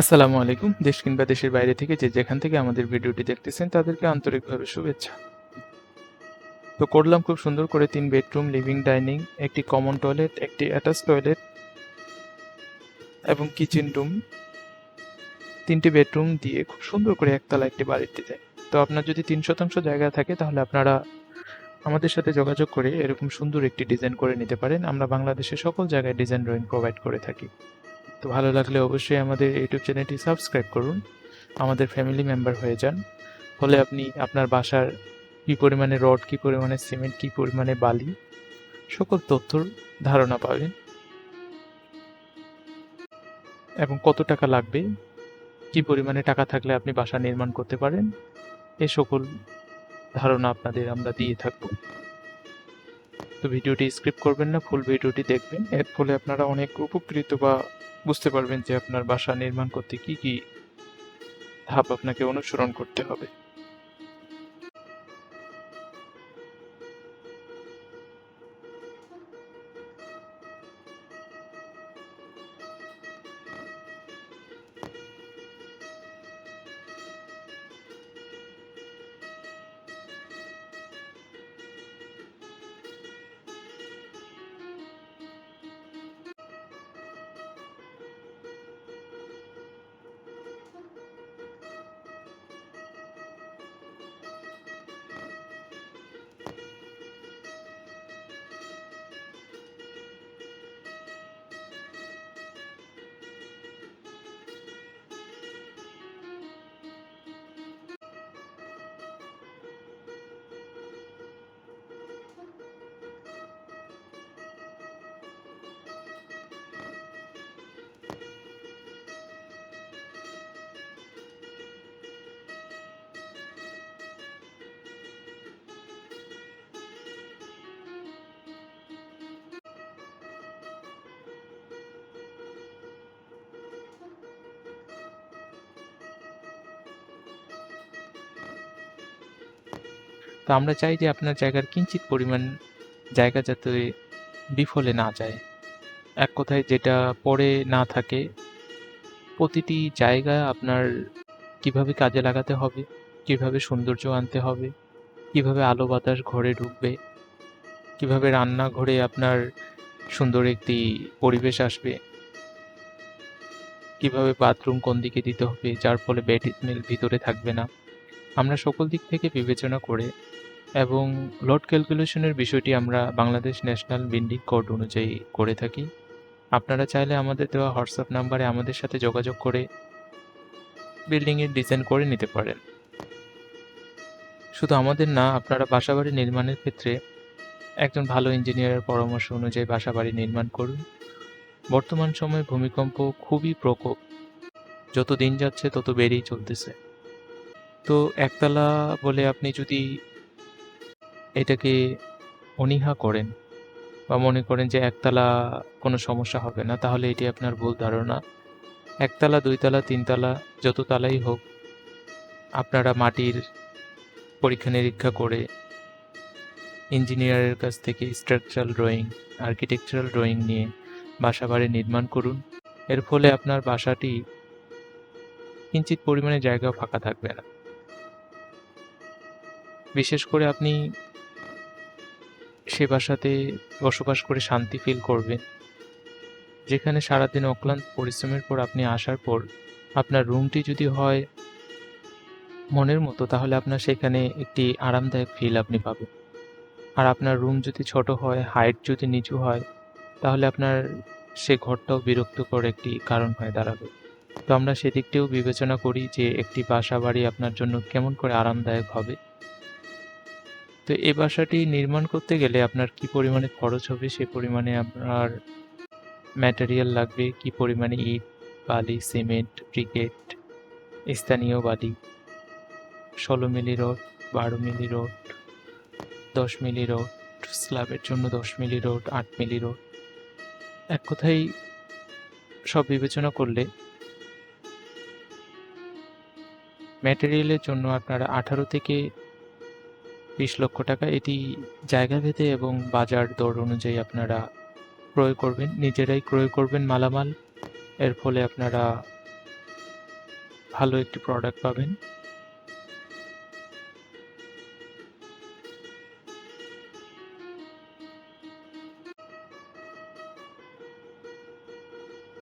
আসসালামু আলাইকুম। দেশ কিংবা দেশের বাইরে থেকে যে যেখান থেকে আমাদের ভিডিওটি দেখতেছেন, তাদেরকে আন্তরিকভাবে শুভেচ্ছা। তো করলাম খুব সুন্দর করে তিন বেডরুম, লিভিং, ডাইনিং, একটি কমন টয়লেট, একটি অ্যাটাচ টয়লেট এবং কিচেন রুম। তিনটি বেডরুম দিয়ে খুব সুন্দর করে একতলা একটি বাড়ির ডিজাইন। তো আপনার যদি তিন শতাংশ জায়গা থাকে, তাহলে আপনারা আমাদের সাথে যোগাযোগ করে এরকম সুন্দর একটি ডিজাইন করে নিতে পারেন। আমরা বাংলাদেশের সকল জায়গায় ডিজাইন ড্রয়িং প্রোভাইড করে থাকি। তো ভালো লাগলে অবশ্যই আমাদের ইউটিউব চ্যানেলটি সাবস্ক্রাইব করুন। আমাদের ফ্যামিলি মেম্বার হয়ে যান। ফলে আপনি আপনার বাসার কী পরিমাণে রড, কী পরিমাণে সিমেন্ট কী পরিমাণে বালি, সকল তথ্যর ধারণা পাবেন। এবং কত টাকা লাগবে, কি পরিমাণে টাকা থাকলে আপনি বাসা নির্মাণ করতে পারেন, এ সকল ধারণা আপনাদের আমরা দিয়ে থাকব। তো ভিডিওটি স্ক্রিপ্ট করবেন না ফুল ভিডিওটি দেখবেন। এর ফলে আপনারা অনেক উপকৃত বা বুঝতে পারবেন যে আপনার বাসা নির্মাণ করতে কি কি ধাপ আপনাকে অনুসরণ করতে হবে। তো আমরা চাই যে আপনার জায়গার কিঞ্চিত পরিমাণ জায়গা যাতে বিফলে না যায়। এক কথায় যেটা পড়ে না থাকে, প্রতিটি জায়গা আপনার কীভাবে কাজে লাগাতে হবে, কীভাবে সৌন্দর্য আনতে হবে, কীভাবে আলো বাতাস ঘরে ঢুকবে, কীভাবে রান্নাঘরে আপনার সুন্দর একটি পরিবেশ আসবে, কীভাবে বাথরুম কোন দিকে দিতে হবে, যার ফলে ব্যাড স্মেল ভিতরে থাকবে না। আমরা সকল দিক থেকে বিবেচনা করে এবং লোড ক্যালকুলেশনের বিষয়টি আমরা বাংলাদেশ ন্যাশনাল বিল্ডিং কোড অনুযায়ী করে থাকি। আপনারা চাইলে আমাদের দেওয়া হোয়াটসঅ্যাপ নাম্বারে আমাদের সাথে যোগাযোগ করে বিল্ডিংয়ের ডিজাইন করে নিতে পারেন। শুধু আমাদের না, আপনারা বাসাবাড়ি নির্মাণের ক্ষেত্রে একজন ভালো ইঞ্জিনিয়ারের পরামর্শ অনুযায়ী বাসাবাড়ি নির্মাণ করুন। বর্তমান সময়ে ভূমিকম্প খুবই প্রকোপ। যত দিন যাচ্ছে তত বেড়েই চলতেছে। তো একতলা বলে আপনি যদি এটাকে অনীহা করেন বা মনে করেন যে একতলা কোনো সমস্যা হবে না, তাহলে এটি আপনার ভুল ধারণা। একতলা, দুইতলা, তিনতলা, যত তালাই হোক, আপনারা মাটির পরীক্ষা নিরীক্ষা করে ইঞ্জিনিয়ারের কাছ থেকে স্ট্রাকচারাল ড্রয়িং আর্কিটেকচারাল ড্রয়িং নিয়ে বাসা বাড়ি নির্মাণ করুন। এর ফলে আপনার বাসাটি কিঞ্চিত পরিমাণে জায়গা ফাঁকা থাকবে না। বিশেষ করে আপনি সে বাসাতে বসবাস করে শান্তি ফিল করবেন। যেখানে সারাদিন অক্লান্ত পরিশ্রমের পর আপনি আসার পর আপনার রুমটি যদি হয় মনের মতো, তাহলে আপনার সেখানে একটি আরামদায়ক ফিল আপনি পাবেন। আর আপনার রুম যদি ছোট হয় হাইট যদি নিচু হয়, তাহলে আপনার সে ঘরটাও বিরক্তকর একটি কারণ হয়ে দাঁড়াবে। তো আমরা সেদিকটিও বিবেচনা করি যে একটি বাসা বাড়ি আপনার জন্য কেমন করে আরামদায়ক হবে। তো এই বাসাটি নির্মাণ করতে গেলে আপনার কি পরিমাণে খরচ হবে? সে পরিমাণে আপনার ম্যাটেরিয়াল লাগবে? কি পরিমাণে ইট, বালি সিমেন্ট ব্রিকেট স্থানীয় বালি? ষোলো মিলি রড, বারো মিলি রড, দশ মিলি রড, স্ল্যাবের জন্য দশ মিলি রড, আট মিলি রড। এক কথায় সব বিবেচনা করলে ম্যাটেরিয়ালের জন্য আপনারা আঠারো থেকে বিশ লক্ষ টাকা এটি জায়গা ভেদে এবং বাজার দর অনুযায়ী আপনারা ক্রয় করবেন, নিজেরাই ক্রয় করবেন মালামাল। এর ফলে আপনারা ভালো একটি প্রোডাক্ট পাবেন।